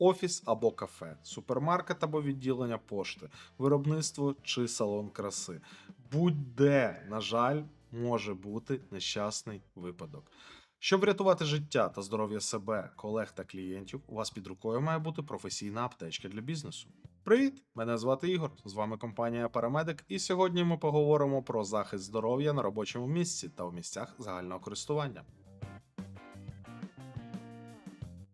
офіс або кафе, супермаркет або відділення пошти, виробництво чи салон краси. Будь-де, на жаль, може бути нещасний випадок. Щоб врятувати життя та здоров'я себе, колег та клієнтів, у вас під рукою має бути професійна аптечка для бізнесу. Привіт! Мене звати Ігор. З вами компанія Парамедик, і сьогодні ми поговоримо про захист здоров'я на робочому місці та у місцях загального користування.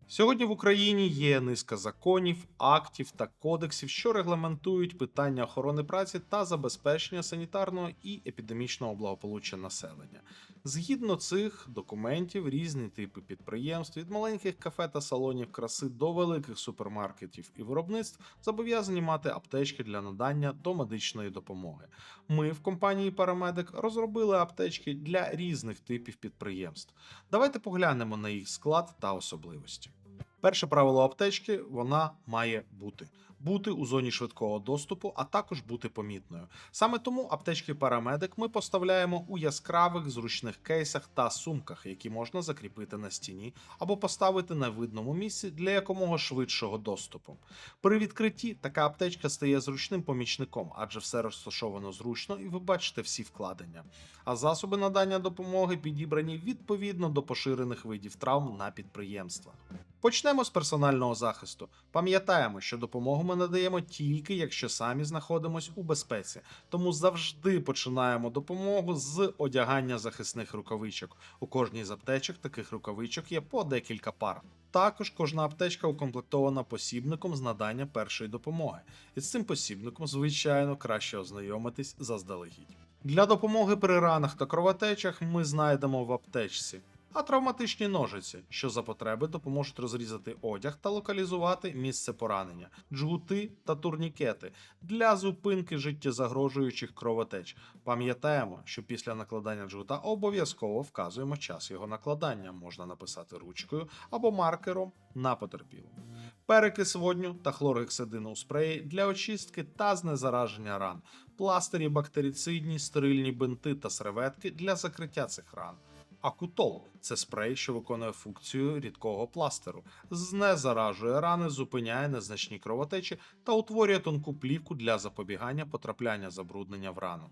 Сьогодні в Україні є низка законів, актів та кодексів, що регламентують питання охорони праці та забезпечення санітарного і епідемічного благополуччя населення. Згідно цих документів, різні типи підприємств від маленьких кафе та салонів краси до великих супермаркетів і виробництв зобов'язані мати аптечки для надання до медичної допомоги. Ми в компанії Парамедик розробили аптечки для різних типів підприємств. Давайте поглянемо на їх склад та особливості. Перше правило аптечки вона має бути. Бути у зоні швидкого доступу, а також бути помітною. Саме тому аптечки Парамедик ми поставляємо у яскравих зручних кейсах та сумках, які можна закріпити на стіні або поставити на видному місці для якомога швидшого доступу. При відкритті така аптечка стає зручним помічником, адже все розташовано зручно і ви бачите всі вкладення. А засоби надання допомоги підібрані відповідно до поширених видів травм на підприємствах. Почнемо з персонального захисту. Пам'ятаємо, що допомогу ми надаємо тільки якщо самі знаходимося у безпеці, тому завжди починаємо допомогу з одягання захисних рукавичок. У кожній з аптечок таких рукавичок є по декілька пар. Також кожна аптечка укомплектована посібником з надання першої допомоги, і з цим посібником, звичайно, краще ознайомитись заздалегідь. Для допомоги при ранах та кровотечах ми знайдемо в аптечці а травматичні ножиці, що за потреби допоможуть розрізати одяг та локалізувати місце поранення, джгути та турнікети для зупинки життєзагрожуючих кровотеч. Пам'ятаємо, що після накладання джгута обов'язково вказуємо час його накладання. Можна написати ручкою або маркером на потерпілу. Перекис водню та хлоргексидину у спреї для очистки та знезараження ран, пластирі бактерицидні, стерильні бинти та серветки для закриття цих ран. Акутол це спрей, що виконує функцію рідкого пластеру, знезаражує рани, зупиняє незначні кровотечі та утворює тонку плівку для запобігання потрапляння забруднення в рану.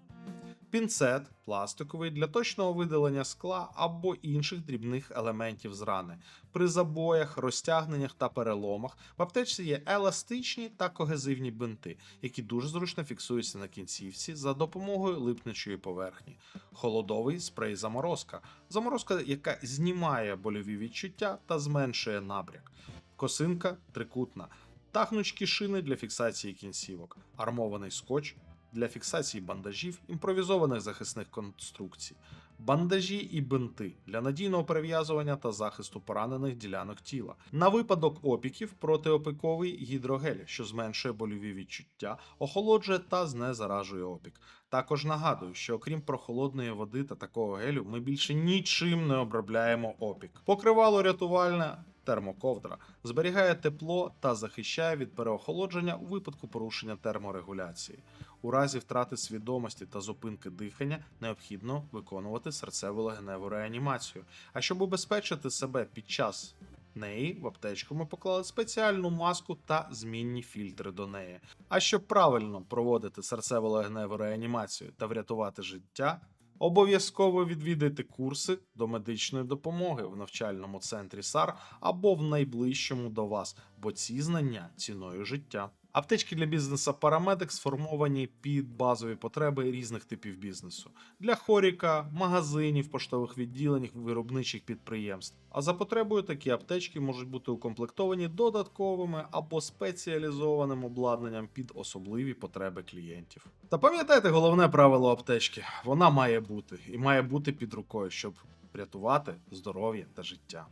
Пінцет пластиковий для точного видалення скла або інших дрібних елементів з рани. При забоях, розтягненнях та переломах в аптечці є еластичні та когезивні бинти, які дуже зручно фіксуються на кінцівці за допомогою липничої поверхні. Холодовий спрей заморозка. Заморозка, яка знімає больові відчуття та зменшує набряк. Косинка трикутна. Та шини для фіксації кінцівок, армований скотч для фіксації бандажів, імпровізованих захисних конструкцій, бандажі і бинти для надійного перев'язування та захисту поранених ділянок тіла. На випадок опіків протиопіковий гідрогель, що зменшує больові відчуття, охолоджує та знезаражує опік. Також нагадую, що окрім прохолодної води та такого гелю, ми більше нічим не обробляємо опік. Покривало рятувальне. Термоковдра зберігає тепло та захищає від переохолодження у випадку порушення терморегуляції. У разі втрати свідомості та зупинки дихання необхідно виконувати серцево-легеневу реанімацію. А щоб убезпечити себе під час неї, в аптечку ми поклали спеціальну маску та змінні фільтри до неї. А щоб правильно проводити серцево-легеневу реанімацію та врятувати життя. Обов'язково відвідайте курси до медичної допомоги в навчальному центрі САР або в найближчому до вас, бо ці знання ціною життя. Аптечки для бізнесу Paramedic сформовані під базові потреби різних типів бізнесу для хоріка, магазинів, поштових відділень, виробничих підприємств. А за потребою такі аптечки можуть бути укомплектовані додатковими або спеціалізованим обладнанням під особливі потреби клієнтів. Та пам'ятайте головне правило аптечки: вона має бути і має бути під рукою, щоб врятувати здоров'я та життя.